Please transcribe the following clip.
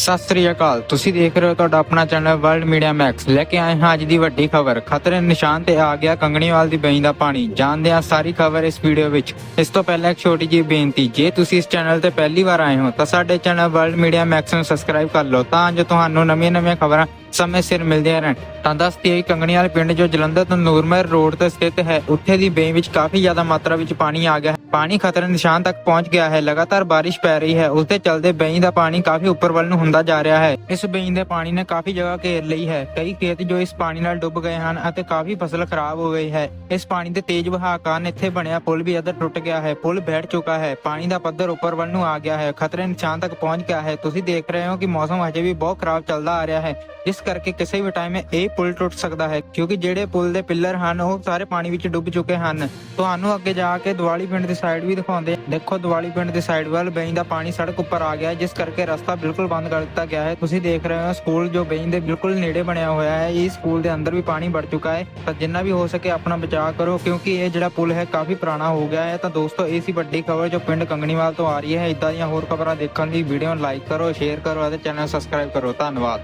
ਸਤਿ ਸ੍ਰੀ ਅਕਾਲ। ਤੁਸੀਂ ਦੇਖ ਰਹੇ ਹੋ ਤੁਹਾਡਾ ਆਪਣਾ ਚੈਨਲ ਵਰਲਡ ਮੀਡੀਆ ਮੈਕਸ। ਲੈ ਕੇ ਆਏ ਹਾਂ ਅੱਜ ਦੀ ਵੱਡੀ ਖਬਰ। ਖਤਰੇ ਨਿਸ਼ਾਨ ਤੇ ਆ ਗਿਆ ਕੰਗਣੀਵਾਲ ਦੀ ਬਈ ਦਾ ਪਾਣੀ। ਜਾਣਦੇ ਹਾਂ ਸਾਰੀ ਖਬਰ ਇਸ ਵੀਡੀਓ ਵਿੱਚ। ਇਸ ਤੋਂ ਪਹਿਲਾਂ ਇੱਕ ਛੋਟੀ ਜਿਹੀ ਬੇਨਤੀ, ਜੇ ਤੁਸੀਂ ਇਸ ਚੈਨਲ ਤੇ ਪਹਿਲੀ ਵਾਰ ਆਏ ਹੋ, ਤਾਂ ਸਾਡੇ ਚੈਨਲ ਵਰਲਡ ਮੀਡੀਆ ਮੈਕਸ ਨੂੰ ਸਬਸਕ੍ਰਾਈਬ ਕਰ ਲਓ, ਤਾਂ ਜੋ ਤੁਹਾਨੂੰ ਨਵੀਆਂ-ਨਵੀਆਂ ਖਬਰਾਂ ਸਮੇਂ ਸਿਰ ਮਿਲਦੀਆਂ ਰਹਿਣ। ਤਾਂ ਦੱਸਦੀ ਹੈ ਕੰਗਣੀਵਾਲ ਪਿੰਡ ਜੋ ਜਲੰਧਰ ਤੋਂ ਨੂਰਮਹਿਰ ਰੋਡ ਤੇ ਸਥਿਤ ਹੈ, ਉੱਥੇ ਦੀ ਬੇਈ ਵਿੱਚ ਕਾਫੀ ਜ਼ਿਆਦਾ ਮਾਤਰਾ ਵਿੱਚ ਪਾਣੀ ਆ ਗਿਆ ਪਾਣੀ ਖਤਰੇ ਨਿਸ਼ਾਨ ਤੱਕ ਪਹੁੰਚ ਗਿਆ ਹੈ। ਲਗਾਤਾਰ ਬਾਰਿਸ਼ ਪੈ ਰਹੀ ਹੈ। ਉਸ ਦੇ ਚਲਦੇ ਬਈ ਦਾ ਪਾਣੀ ਕਾਫੀ ਉੱਪਰ ਵੱਲ ਨੂੰ ਹੁੰਦਾ ਜਾ ਰਿਹਾ ਹੈ। ਇਸ ਬੇਈ ਦੇ ਪਾਣੀ ਨੇ ਕਾਫੀ ਜਗ੍ਹਾ ਘੇਰ ਲਈ ਹੈ। ਕਈ ਖੇਤ ਜੋ ਇਸ ਪਾਣੀ ਨਾਲ ਡੁੱਬ ਗਏ ਹਨ ਅਤੇ ਕਾਫੀ ਫਸਲ ਖਰਾਬ ਹੋ ਗਈ ਹੈ। ਇਸ ਪਾਣੀ ਦੇ ਤੇਜ਼ ਵਹਾਅ ਕਾਰਨ ਇੱਥੇ ਬਣਿਆ ਪੁਲ ਵੀ ਅੱਧਾ ਟੁੱਟ ਗਿਆ ਹੈ। ਪੁਲ ਬੈਠ ਚੁੱਕਾ ਹੈ। ਪਾਣੀ ਦਾ ਪੱਧਰ ਉੱਪਰ ਵੱਲ ਨੂੰ ਆ ਗਿਆ ਹੈ। ਖਤਰੇ ਨਿਸ਼ਾਨ ਤੱਕ ਪਹੁੰਚ ਗਿਆ ਹੈ। ਤੁਸੀਂ ਦੇਖ ਰਹੇ ਹੋ ਕਿ ਮੌਸਮ ਅਜੇ ਵੀ ਬਹੁਤ ਖਰਾਬ ਚੱਲਦਾ ਆ ਰਿਹਾ ਹੈ। ਜਿਸ ਕਰਕੇ ਕਿਸੇ ਵੀ ਟਾਈਮ ਇਹ ਪੁਲ ਟੁੱਟ ਸਕਦਾ ਹੈ, ਕਿਉਂਕਿ ਜਿਹੜੇ ਪੁਲ ਦੇ ਪਿੱਲਰ ਹਨ, ਉਹ ਸਾਰੇ ਪਾਣੀ ਵਿੱਚ ਡੁੱਬ ਚੁੱਕੇ ਹਨ। ਤੁਹਾਨੂੰ ਅੱਗੇ ਜਾ ਕੇ ਦਿਵਾਲੀ ਪਿੰਡ ਦੇ ਸਾਈਡ ਵੀ ਦਿਖਾਉਂਦੇ ਦੇਖੋ, ਦੀਵਾਲੀ ਪਿੰਡ ਦੀ ਸਾਈਡ ਵੱਲ ਬੇਈ ਦਾ ਪਾਣੀ ਸੜਕ ਉੱਪਰ ਆ ਗਿਆ ਜਿਸ ਕਰਕੇ ਰਸਤਾ ਬਿਲਕੁਲ ਬੰਦ ਕਰ ਦਿੱਤਾ ਗਿਆ ਹੈ। ਤੁਸੀਂ ਦੇਖ ਰਹੇ ਹੋ ਸਕੂਲ ਜੋ ਬੇਈ ਦੇ ਬਿਲਕੁਲ ਨੇੜੇ ਬਣਿਆ ਹੋਇਆ ਹੈ, ਇਹ ਸਕੂਲ ਦੇ ਅੰਦਰ ਵੀ ਪਾਣੀ ਵੜ ਚੁੱਕਾ ਹੈ। ਤਾਂ ਜਿੰਨਾ ਵੀ ਹੋ ਸਕੇ ਆਪਣਾ ਬਚਾਅ ਕਰੋ, ਕਿਉਂਕਿ ਇਹ ਜਿਹੜਾ ਪੁਲ ਹੈ ਕਾਫੀ ਪੁਰਾਣਾ ਹੋ ਗਿਆ ਹੈ। ਤਾਂ ਦੋਸਤੋ, ਇਹ ਸੀ ਵੱਡੀ ਖਬਰ ਜੋ ਪਿੰਡ ਕੰਗਣੀਵਾਲ ਤੋਂ ਆ ਰਹੀ ਹੈ। ਇਦਾਂ ਦੀਆਂ ਹੋਰ ਖਬਰਾਂ ਦੇਖਣ ਲਈ ਵੀਡੀਓ ਨੂੰ ਲਾਈਕ ਕਰੋ, ਸ਼ੇਅਰ ਕਰੋ ਅਤੇ ਚੈਨਲ ਸਬਸਕ੍ਰਾਈਬ ਕਰੋ। ਧੰਨਵਾਦ।